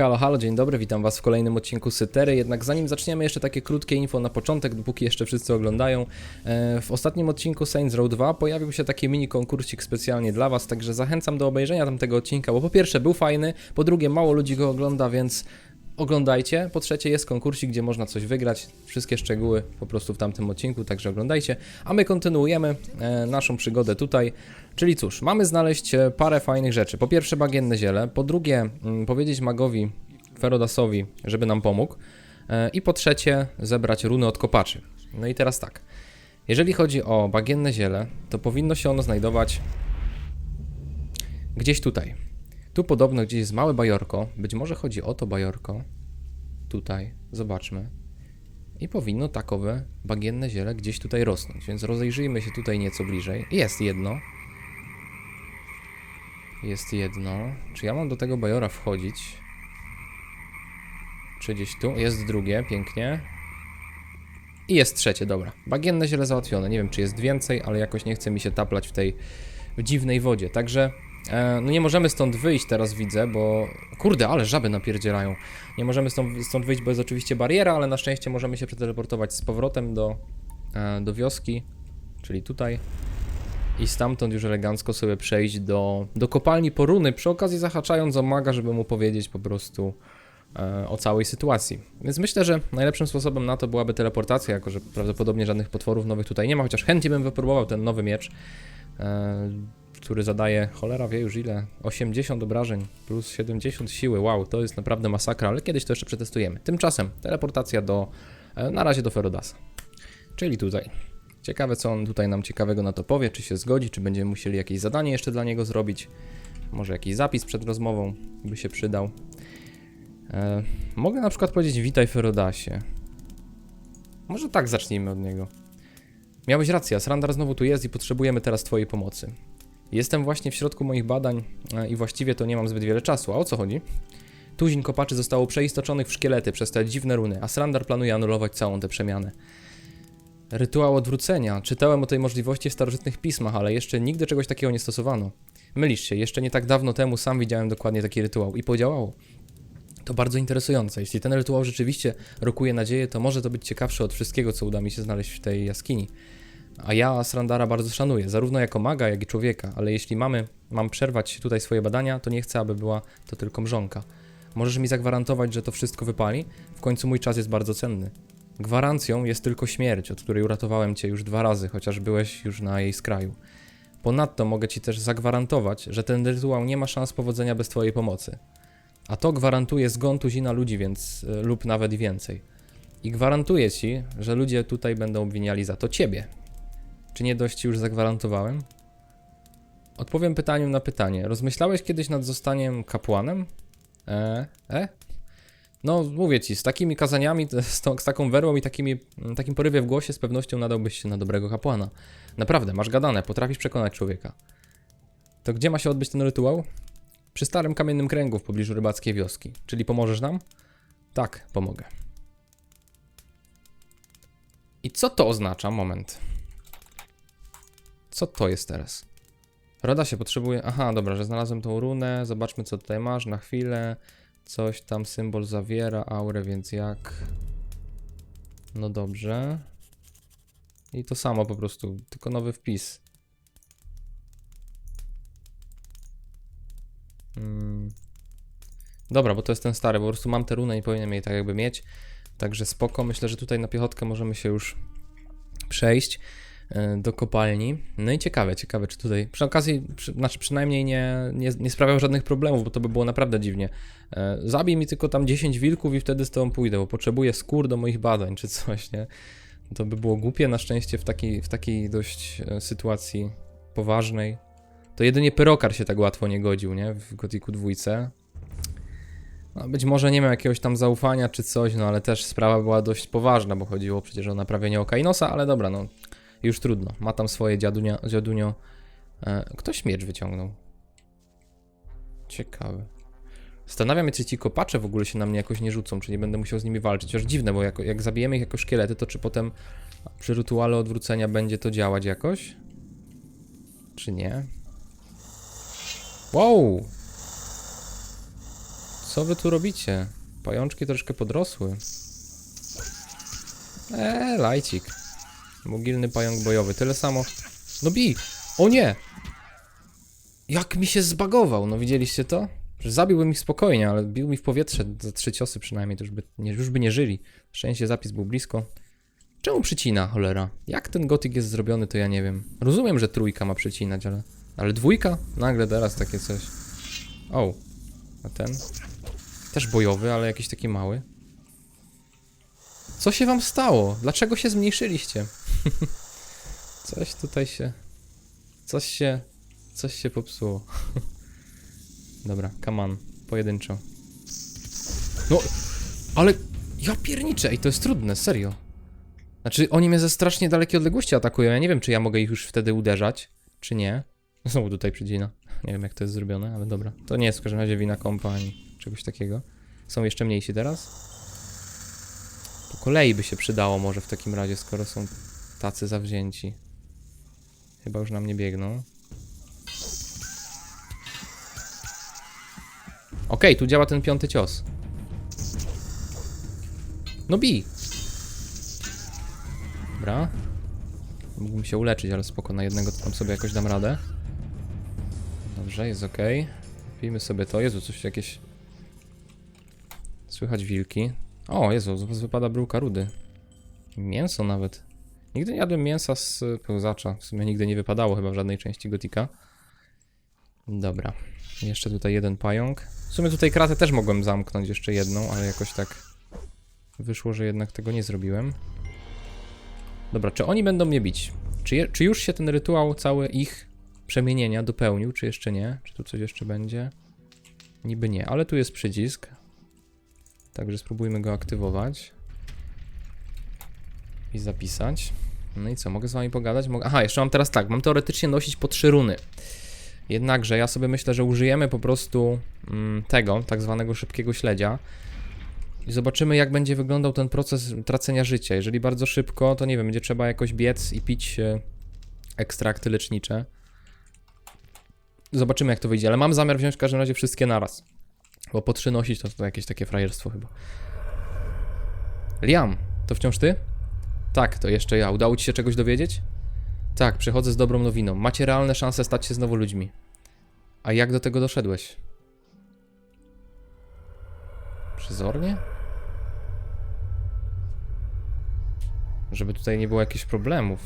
Halo, halo, dzień dobry, witam was w kolejnym odcinku Sytery, jednak zanim zaczniemy jeszcze takie krótkie info na początek, dopóki jeszcze wszyscy oglądają. E, W ostatnim odcinku Saints Row 2 pojawił się taki mini konkursik specjalnie dla was, także zachęcam do obejrzenia tamtego odcinka, bo po pierwsze był fajny, po drugie mało ludzi go ogląda, więc oglądajcie. Po trzecie jest konkursik, gdzie można coś wygrać. Wszystkie szczegóły po prostu w tamtym odcinku, także oglądajcie. A my kontynuujemy e, naszą przygodę tutaj. Czyli cóż, mamy znaleźć e, parę fajnych rzeczy. Po pierwsze bagienne ziele, po drugie mm, powiedzieć magowi Ferodasowi, żeby nam pomógł. E, I po trzecie zebrać runy od kopaczy. No i teraz tak. Jeżeli chodzi o bagienne ziele, to powinno się ono znajdować gdzieś tutaj. Tu podobno gdzieś jest małe bajorko. Być może chodzi o to bajorko. Tutaj, zobaczmy. I powinno takowe bagienne ziele gdzieś tutaj rosnąć, więc rozejrzyjmy się tutaj nieco bliżej. Jest jedno. Jest jedno. Czy ja mam do tego bajora wchodzić? Czy gdzieś tu? Jest drugie, pięknie. I jest trzecie, dobra. Bagienne ziele załatwione. Nie wiem, czy jest więcej, ale jakoś nie chce mi się taplać w tej w dziwnej wodzie. Także e, no nie możemy stąd wyjść teraz, widzę, bo... Kurde, ale żaby napierdzielają. Nie możemy stąd, stąd wyjść, bo jest oczywiście bariera, ale na szczęście możemy się przeteleportować z powrotem do, e, do wioski, czyli tutaj. I stamtąd już elegancko sobie przejść do, do kopalni poruny, przy okazji zahaczając o maga, żeby mu powiedzieć po prostu e, o całej sytuacji. Więc myślę, że najlepszym sposobem na to byłaby teleportacja, jako że prawdopodobnie żadnych potworów nowych tutaj nie ma, chociaż chętnie bym wypróbował ten nowy miecz, e, który zadaje, cholera wie już ile, 80 obrażeń plus 70 siły, wow, to jest naprawdę masakra, ale kiedyś to jeszcze przetestujemy. Tymczasem teleportacja do, e, na razie do Ferodasa, czyli tutaj. Ciekawe, co on tutaj nam ciekawego na to powie, czy się zgodzi, czy będziemy musieli jakieś zadanie jeszcze dla niego zrobić. Może jakiś zapis przed rozmową by się przydał. E, mogę na przykład powiedzieć witaj Ferodasie. Może tak zacznijmy od niego. Miałeś rację, Asrandar znowu tu jest i potrzebujemy teraz twojej pomocy. Jestem właśnie w środku moich badań e, i właściwie to nie mam zbyt wiele czasu. A o co chodzi? Tuzin kopaczy zostało przeistoczonych w szkielety przez te dziwne runy, a Srandar planuje anulować całą tę przemianę. Rytuał odwrócenia. Czytałem o tej możliwości w starożytnych pismach, ale jeszcze nigdy czegoś takiego nie stosowano. Mylisz się, jeszcze nie tak dawno temu sam widziałem dokładnie taki rytuał i podziałało. To bardzo interesujące. Jeśli ten rytuał rzeczywiście rokuje nadzieję, to może to być ciekawsze od wszystkiego, co uda mi się znaleźć w tej jaskini. A ja Srandara bardzo szanuję, zarówno jako maga, jak i człowieka, ale jeśli mamy, mam przerwać tutaj swoje badania, to nie chcę, aby była to tylko mrzonka. Możesz mi zagwarantować, że to wszystko wypali? W końcu mój czas jest bardzo cenny. Gwarancją jest tylko śmierć, od której uratowałem cię już dwa razy, chociaż byłeś już na jej skraju. Ponadto mogę ci też zagwarantować, że ten rytuał nie ma szans powodzenia bez twojej pomocy. A to gwarantuje zgon tuzina ludzi, więc y, lub nawet więcej. I gwarantuję ci, że ludzie tutaj będą obwiniali za to ciebie. Czy nie dość ci już zagwarantowałem? Odpowiem pytaniem na pytanie. Rozmyślałeś kiedyś nad zostaniem kapłanem? E? E? No, mówię ci, z takimi kazaniami, z, z taką werwą i takimi, mm, takim porywem w głosie z pewnością nadałbyś się na dobrego kapłana. Naprawdę, masz gadane, potrafisz przekonać człowieka. To gdzie ma się odbyć ten rytuał? Przy starym kamiennym kręgu w pobliżu rybackiej wioski. Czyli pomożesz nam? Tak, pomogę. I co to oznacza? Moment. Co to jest teraz? Roda się potrzebuje. Aha, dobra, że znalazłem tą runę. Zobaczmy, co tutaj masz na chwilę. Coś tam symbol zawiera aurę, więc jak. No dobrze. I to samo po prostu, tylko nowy wpis. Mm. Dobra, bo to jest ten stary, po prostu mam tę runę i powinienem jej tak jakby mieć. Także spoko, myślę, że tutaj na piechotkę możemy się już przejść do kopalni. No i ciekawe, ciekawe, czy tutaj przy okazji, przy, znaczy przynajmniej nie, nie, nie sprawiał żadnych problemów, bo to by było naprawdę dziwnie. E, Zabij mi tylko tam 10 wilków i wtedy z tobą pójdę, bo potrzebuję skór do moich badań, czy coś, nie? To by było głupie, na szczęście w takiej, w takiej dość e, sytuacji poważnej. To jedynie Pyrokar się tak łatwo nie godził, nie? W Gotiku dwójce. No, być może nie miał jakiegoś tam zaufania czy coś, no ale też sprawa była dość poważna, bo chodziło przecież o naprawienie oka Inosa, ale dobra, no już trudno. Ma tam swoje dziadunia, dziadunio. E, ktoś miecz wyciągnął. Ciekawe. Zastanawiam się, czy ci kopacze w ogóle się na mnie jakoś nie rzucą, czy nie będę musiał z nimi walczyć. Chociaż dziwne, bo jako, jak zabijemy ich jako szkielety, to czy potem przy rytuale odwrócenia będzie to działać jakoś? Czy nie? Wow! Co wy tu robicie? Pajączki troszkę podrosły. Eee, lajcik. Mogilny pająk bojowy, tyle samo. No bij! O nie! Jak mi się zbagował, no widzieliście to? Zabiłbym ich spokojnie, ale bił mi w powietrze za trzy ciosy przynajmniej, to już by nie, już by nie żyli. Szczęście zapis był blisko. Czemu przycina, cholera? Jak ten gotyk jest zrobiony, to ja nie wiem. Rozumiem, że trójka ma przycinać, ale... Ale dwójka? Nagle teraz takie coś. O, a ten? Też bojowy, ale jakiś taki mały. Co się wam stało? Dlaczego się zmniejszyliście? coś tutaj się... Coś się... Coś się popsuło. Dobra, come on. Pojedynczo. No, ale... Ja pierniczę i to jest trudne, serio. Znaczy, oni mnie ze strasznie dalekiej odległości atakują. Ja nie wiem, czy ja mogę ich już wtedy uderzać, czy nie. Znowu tutaj przydzina. Nie wiem, jak to jest zrobione, ale dobra. To nie jest w każdym razie wina kompa ani czegoś takiego. Są jeszcze mniejsi teraz? Po kolei by się przydało może w takim razie, skoro są tacy zawzięci. Chyba już na mnie biegną. Okej, tu działa ten piąty cios. No bij! Dobra. Mógłbym się uleczyć, ale spoko, na jednego to tam sobie jakoś dam radę. Dobrze, jest ok. Pijmy sobie to. Jezu, coś jakieś... Słychać wilki. O, Jezu, z was wypada bryłka rudy. Mięso nawet. Nigdy nie jadłem mięsa z pełzacza. W sumie nigdy nie wypadało chyba w żadnej części gotika. Dobra. Jeszcze tutaj jeden pająk. W sumie tutaj kratę też mogłem zamknąć jeszcze jedną, ale jakoś tak wyszło, że jednak tego nie zrobiłem. Dobra, czy oni będą mnie bić? Czy, je, czy już się ten rytuał cały ich przemienienia dopełnił, czy jeszcze nie? Czy tu coś jeszcze będzie? Niby nie, ale tu jest przycisk. Także spróbujmy go aktywować. I zapisać. No i co, mogę z wami pogadać? Mogę... Aha, jeszcze mam teraz tak, mam teoretycznie nosić po trzy runy. Jednakże ja sobie myślę, że użyjemy po prostu mm, tego, tak zwanego szybkiego śledzia. I zobaczymy, jak będzie wyglądał ten proces tracenia życia. Jeżeli bardzo szybko, to nie wiem, będzie trzeba jakoś biec i pić e, ekstrakty lecznicze. Zobaczymy, jak to wyjdzie, ale mam zamiar wziąć w każdym razie wszystkie naraz. Bo po trzy nosić to, to jakieś takie frajerstwo chyba. Liam, to wciąż ty? Tak, to jeszcze ja. Udało ci się czegoś dowiedzieć? Tak, przychodzę z dobrą nowiną. Macie realne szanse stać się znowu ludźmi. A jak do tego doszedłeś? Przezornie? Żeby tutaj nie było jakichś problemów.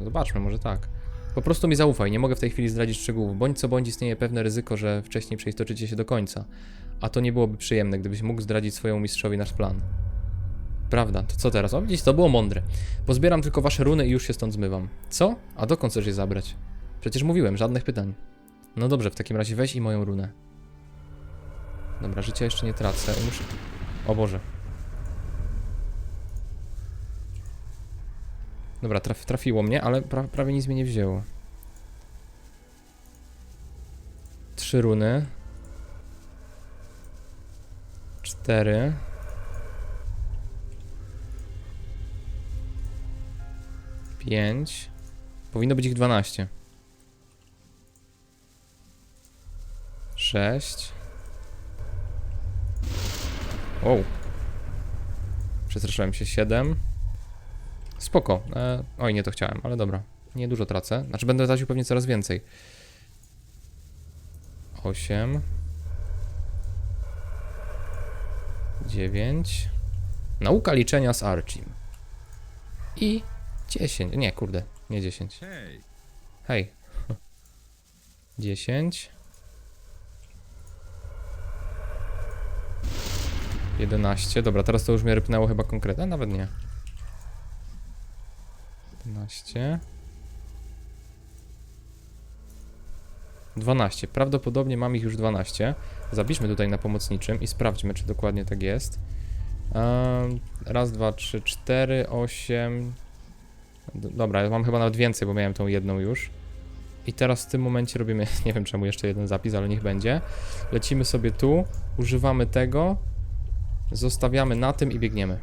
Zobaczmy, może tak. Po prostu mi zaufaj, nie mogę w tej chwili zdradzić szczegółów. Bądź co bądź istnieje pewne ryzyko, że wcześniej przeistoczycie się do końca. A to nie byłoby przyjemne, gdybyś mógł zdradzić swojemu mistrzowi nasz plan. Prawda, to co teraz? O, widzisz, to było mądre. Pozbieram tylko wasze runy i już się stąd zmywam. Co? A dokąd chcesz je zabrać? Przecież mówiłem, żadnych pytań. No dobrze, w takim razie weź i moją runę. Dobra, życia jeszcze nie tracę. Muszę... O Boże. Dobra, traf, trafiło mnie, ale pra, prawie nic mnie nie wzięło. Trzy runy. Cztery. Pięć. Powinno być ich dwanaście. Sześć. O. Przestraszyłem się. Siedem. Spoko. E, oj, nie to chciałem, ale dobra. Nie dużo tracę. Znaczy będę tracił pewnie coraz więcej. 8 9 Nauka liczenia z Archim. I 10. Nie, kurde, nie 10. Hej, Hej. 10 11. Dobra, teraz to już mnie rypnęło chyba konkretnie, nawet nie. 11. 12. Prawdopodobnie mam ich już 12. Zapiszmy tutaj na pomocniczym i sprawdźmy, czy dokładnie tak jest. Um, raz, dwa, trzy, cztery, osiem. Dobra, ja mam chyba nawet więcej, bo miałem tą jedną już. I teraz w tym momencie robimy, nie wiem czemu jeszcze jeden zapis, ale niech będzie. Lecimy sobie tu, używamy tego, zostawiamy na tym i biegniemy.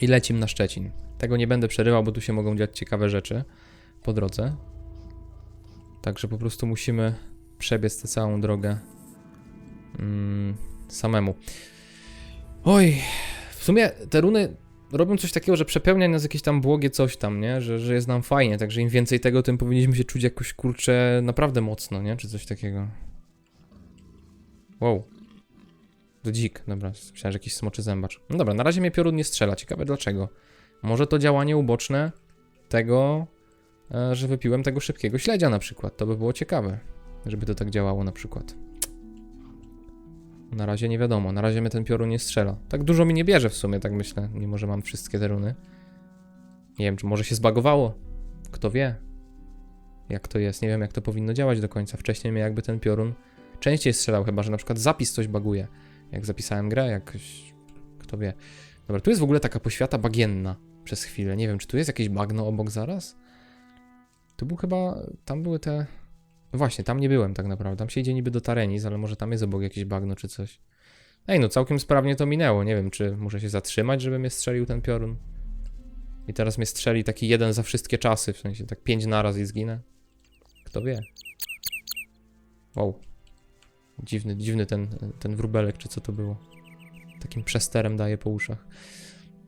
I lecimy na Szczecin. Tego nie będę przerywał, bo tu się mogą dziać ciekawe rzeczy po drodze. Także po prostu musimy przebiec tę całą drogę mm, samemu. Oj, w sumie te runy robią coś takiego, że przepełnia nas jakieś tam błogie coś tam, nie? Że, że jest nam fajnie, także im więcej tego, tym powinniśmy się czuć jakoś, kurczę, naprawdę mocno, nie? Czy coś takiego. Wow. To dzik, dobra, myślałem, że jakiś smoczy zębacz. No dobra, na razie mnie piorun nie strzela, ciekawe dlaczego. Może to działanie uboczne tego, e, że wypiłem tego szybkiego śledzia na przykład, to by było ciekawe, żeby to tak działało na przykład. Na razie nie wiadomo, na razie mnie ten piorun nie strzela. Tak dużo mi nie bierze w sumie, tak myślę, mimo że mam wszystkie te runy. Nie wiem, czy może się zbagowało. Kto wie, jak to jest. Nie wiem, jak to powinno działać do końca. Wcześniej mnie jakby ten piorun częściej strzelał, chyba że na przykład zapis coś baguje. Jak zapisałem grę, jakoś. Kto wie. Dobra, tu jest w ogóle taka poświata bagienna przez chwilę. Nie wiem, czy tu jest jakieś bagno obok zaraz? Tu był chyba. Tam były te. Właśnie, tam nie byłem tak naprawdę. Tam się idzie niby do Tarenis, ale może tam jest obok jakieś bagno czy coś. Ej, no całkiem sprawnie to minęło. Nie wiem, czy muszę się zatrzymać, żeby mnie strzelił ten piorun. I teraz mnie strzeli taki jeden za wszystkie czasy, w sensie tak pięć naraz i zginę. Kto wie. Wow. Dziwny, dziwny ten, ten wróbelek, czy co to było. Takim przesterem daje po uszach.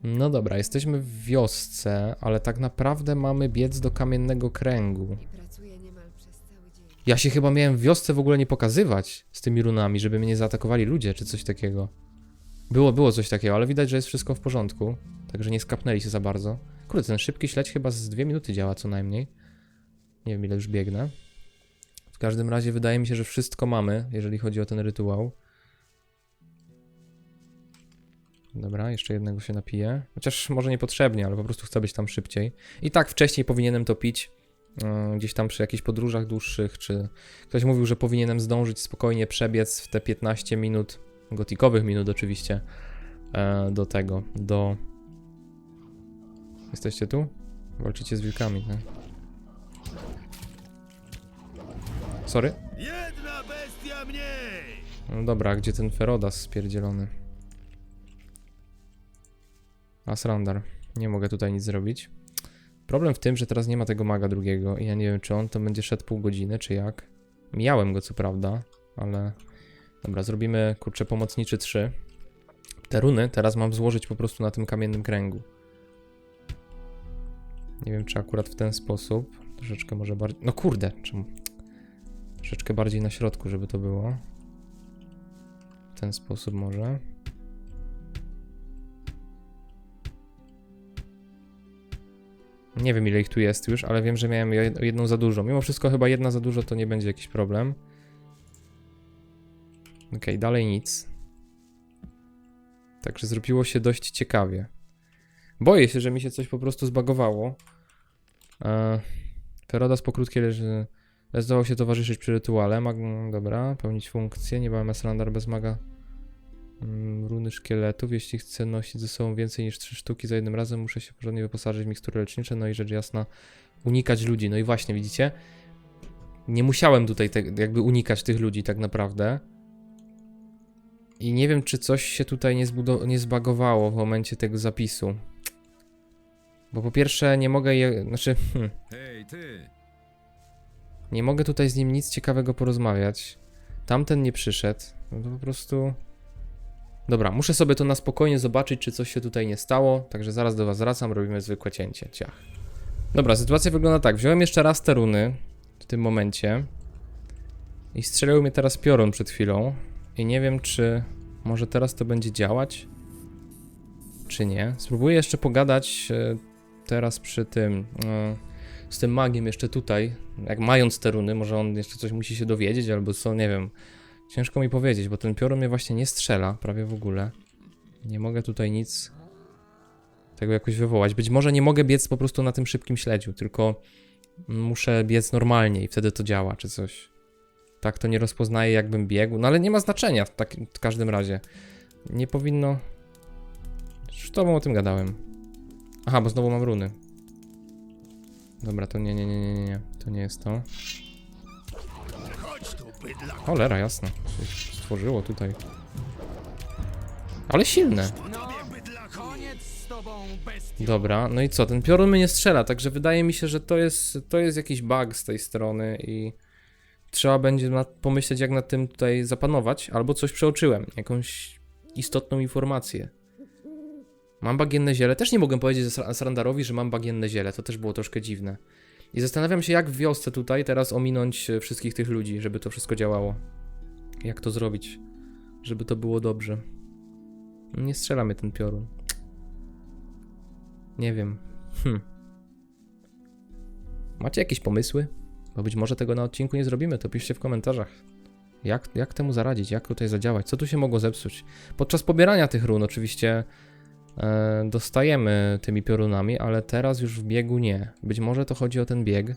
No dobra, jesteśmy w wiosce, ale tak naprawdę mamy biec do kamiennego kręgu. Ja się chyba miałem w wiosce w ogóle nie pokazywać z tymi runami, żeby mnie nie zaatakowali ludzie czy coś takiego. Było, było coś takiego, ale widać, że jest wszystko w porządku. Także nie skapnęli się za bardzo. Kurde, ten szybki śledź chyba z dwie minuty działa co najmniej. Nie wiem ile już biegnę. W każdym razie wydaje mi się, że wszystko mamy, jeżeli chodzi o ten rytuał. Dobra, jeszcze jednego się napiję. Chociaż może niepotrzebnie, ale po prostu chcę być tam szybciej. I tak wcześniej powinienem to pić. E, Gdzieś tam przy jakichś podróżach dłuższych, czy ktoś mówił, że powinienem zdążyć spokojnie przebiec w te 15 minut, gotikowych minut oczywiście, e, do tego, do... Jesteście tu? Walczycie z wilkami, nie? Sorry? Jedna bestia mniej! No dobra, a gdzie ten Ferodas spierdzielony? Asrandar. Nie mogę tutaj nic zrobić. Problem w tym, że teraz nie ma tego maga drugiego i ja nie wiem, czy on to będzie szedł pół godziny, czy jak. Mijałem go co prawda, ale... Dobra, zrobimy, kurczę, pomocniczy 3. Te runy teraz mam złożyć po prostu na tym kamiennym kręgu. Nie wiem, czy akurat w ten sposób. Troszeczkę może bardziej... No kurde, czemu? Troszeczkę bardziej na środku, żeby to było. W ten sposób może. Nie wiem ile ich tu jest już, ale wiem, że miałem jed- jedną za dużo. Mimo wszystko chyba jedna za dużo to nie będzie jakiś problem. Okej, dalej nic. Także zrobiło się dość ciekawie. Boję się, że mi się coś po prostu zbagowało. E, Ferodas po krótkiej leży... Zdawał się towarzyszyć przy rytuale. Mag... Dobra, pełnić funkcję. Niebawem Esrandar bez maga. Mm, runy szkieletów. Jeśli chcę nosić ze sobą więcej niż 3 sztuki za jednym razem, muszę się porządnie wyposażyć w mikstury lecznicze. No i rzecz jasna, unikać ludzi. No i właśnie, widzicie? Nie musiałem tutaj te, jakby unikać tych ludzi tak naprawdę. I nie wiem, czy coś się tutaj nie, nie zbagowało w momencie tego zapisu. Bo po pierwsze nie mogę je... Znaczy... Hmm. Hej, ty! Nie mogę tutaj z nim nic ciekawego porozmawiać. Tamten nie przyszedł. No to po prostu. Dobra, muszę sobie to na spokojnie zobaczyć, czy coś się tutaj nie stało. Także zaraz do Was wracam, robimy zwykłe cięcie. Ciach. Dobra, sytuacja wygląda tak. Wziąłem jeszcze raz te runy w tym momencie. I strzelił mnie teraz piorun przed chwilą. I nie wiem, czy może teraz to będzie działać, czy nie. Spróbuję jeszcze pogadać e, teraz przy tym. e, z tym magiem jeszcze tutaj, jak mając te runy, może on jeszcze coś musi się dowiedzieć, albo co, nie wiem. Ciężko mi powiedzieć, bo ten piorun mnie właśnie nie strzela prawie w ogóle. Nie mogę tutaj nic tego jakoś wywołać. Być może nie mogę biec po prostu na tym szybkim śledziu, tylko muszę biec normalnie i wtedy to działa, czy coś. Tak to nie rozpoznaje, jakbym biegł, no ale nie ma znaczenia w, takim, w każdym razie. Nie powinno... Z tobą o tym gadałem. Aha, bo znowu mam runy. Dobra, to nie, nie, nie, nie, nie. To nie jest to. Cholera, jasno. Się stworzyło tutaj. Ale silne. Dobra, no i co? Ten piorun mnie nie strzela, także wydaje mi się, że to jest, to jest jakiś bug z tej strony i trzeba będzie nad, pomyśleć, jak nad tym tutaj zapanować, albo coś przeoczyłem, jakąś istotną informację. Mam bagienne ziele. Też nie mogłem powiedzieć Sar- Sarandarowi, że mam bagienne ziele. To też było troszkę dziwne. I zastanawiam się, jak w wiosce tutaj teraz ominąć e, wszystkich tych ludzi, żeby to wszystko działało. Jak to zrobić, żeby to było dobrze. Nie strzela mnie ten piorun. Nie wiem. Hm. Macie jakieś pomysły? Bo być może tego na odcinku nie zrobimy, to piszcie w komentarzach. Jak, jak temu zaradzić? Jak tutaj zadziałać? Co tu się mogło zepsuć? Podczas pobierania tych run oczywiście dostajemy tymi piorunami, ale teraz już w biegu nie. Być może to chodzi o ten bieg.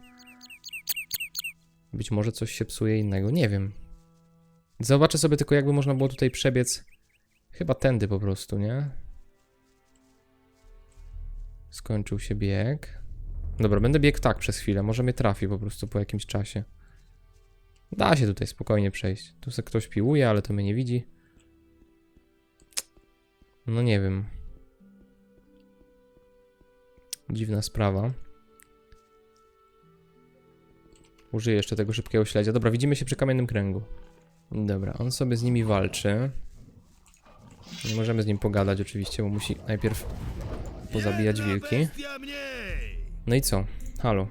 Być może coś się psuje innego, nie wiem. Zobaczę sobie tylko jakby można było tutaj przebiec. Chyba tędy po prostu, nie? Skończył się bieg. Dobra, będę biegł tak przez chwilę. Może mnie trafi po prostu po jakimś czasie. Da się tutaj spokojnie przejść. Tu se ktoś piłuje, ale to mnie nie widzi. No nie wiem. Dziwna sprawa. Użyję jeszcze tego szybkiego śledzia. Dobra, widzimy się przy kamiennym kręgu. Dobra, on sobie z nimi walczy. Nie możemy z nim pogadać oczywiście, bo musi najpierw pozabijać wilki. No i co? Halo.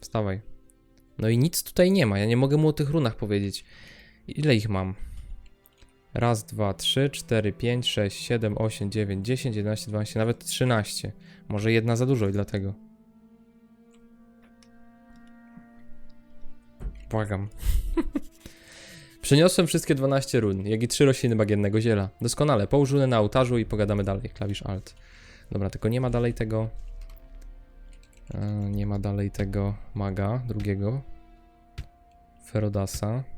Wstawaj. No i nic tutaj nie ma. Ja nie mogę mu o tych runach powiedzieć. Ile ich mam? Raz, dwa, trzy, cztery, pięć, sześć, siedem, osiem, dziewięć, dziesięć, jedenaście, dwanaście, nawet trzynaście. Może jedna za dużo i dlatego. Błagam. Przyniosłem wszystkie 12 run, jak i 3 rośliny bagiennego ziela. Doskonale, połóż runę na ołtarzu i pogadamy dalej. Klawisz Alt. Dobra, tylko nie ma dalej tego. E, nie ma dalej tego maga drugiego. Ferodasa.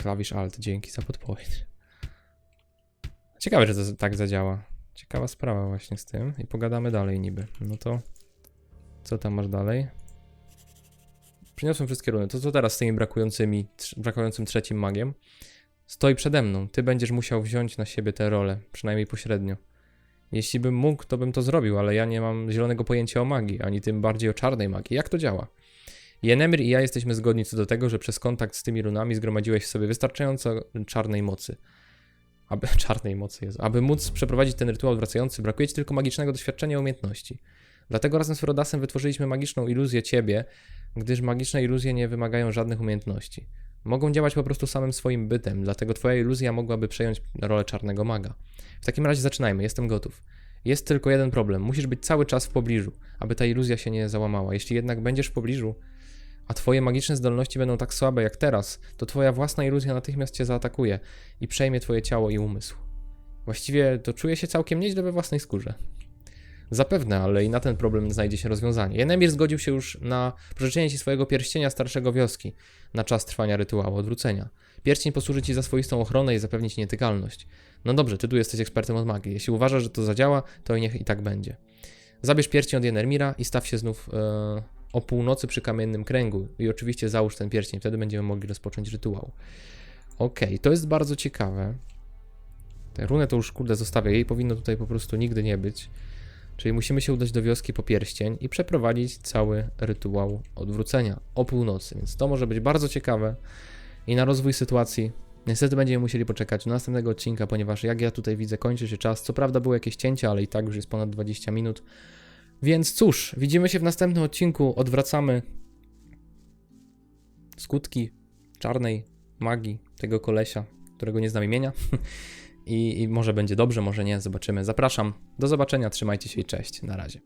Klawisz Alt, dzięki za podpowiedź. Ciekawe, że to tak zadziała. Ciekawa sprawa właśnie z tym. I pogadamy dalej niby. No to co tam masz dalej? Przyniosłem wszystkie runy. To co teraz z tymi brakującymi, brakującym trzecim magiem? Stoi przede mną. Ty będziesz musiał wziąć na siebie tę rolę, przynajmniej pośrednio. Jeśli bym mógł, to bym to zrobił, ale ja nie mam zielonego pojęcia o magii, ani tym bardziej o czarnej magii. Jak to działa? Jenemir i ja jesteśmy zgodni co do tego, że przez kontakt z tymi runami zgromadziłeś w sobie wystarczająco czarnej mocy. Aby czarnej mocy jest. Aby móc przeprowadzić ten rytuał odwracający, brakuje ci tylko magicznego doświadczenia i umiejętności. Dlatego razem z Frodasem wytworzyliśmy magiczną iluzję ciebie, gdyż magiczne iluzje nie wymagają żadnych umiejętności. Mogą działać po prostu samym swoim bytem, dlatego twoja iluzja mogłaby przejąć rolę czarnego maga. W takim razie zaczynajmy, jestem gotów. Jest tylko jeden problem, musisz być cały czas w pobliżu, aby ta iluzja się nie załamała. Jeśli jednak będziesz w pobliżu, a twoje magiczne zdolności będą tak słabe jak teraz, to twoja własna iluzja natychmiast cię zaatakuje i przejmie twoje ciało i umysł. Właściwie to czuję się całkiem nieźle we własnej skórze. Zapewne, ale i na ten problem znajdzie się rozwiązanie. Jenemir zgodził się już na pożyczenie ci swojego pierścienia starszego wioski na czas trwania rytuału odwrócenia. Pierścień posłuży ci za swoistą ochronę i zapewni ci nietykalność. No dobrze, ty tu jesteś ekspertem od magii. Jeśli uważasz, że to zadziała, to i niech i tak będzie. Zabierz pierścień od Jenermira i staw się znów e, o północy przy kamiennym kręgu. I oczywiście załóż ten pierścień, wtedy będziemy mogli rozpocząć rytuał. Okej, to jest bardzo ciekawe. Tę runę to już kurde zostawię, jej powinno tutaj po prostu nigdy nie być. Czyli musimy się udać do wioski po pierścień i przeprowadzić cały rytuał odwrócenia o północy. Więc to może być bardzo ciekawe i na rozwój sytuacji niestety będziemy musieli poczekać do następnego odcinka, ponieważ jak ja tutaj widzę, kończy się czas. Co prawda były jakieś cięcia, ale i tak już jest ponad 20 minut. Więc cóż, widzimy się w następnym odcinku. Odwracamy skutki czarnej magii tego kolesia, którego nie znam imienia. I, I może będzie dobrze, może nie, zobaczymy. Zapraszam. Do zobaczenia, trzymajcie się i cześć. Na razie.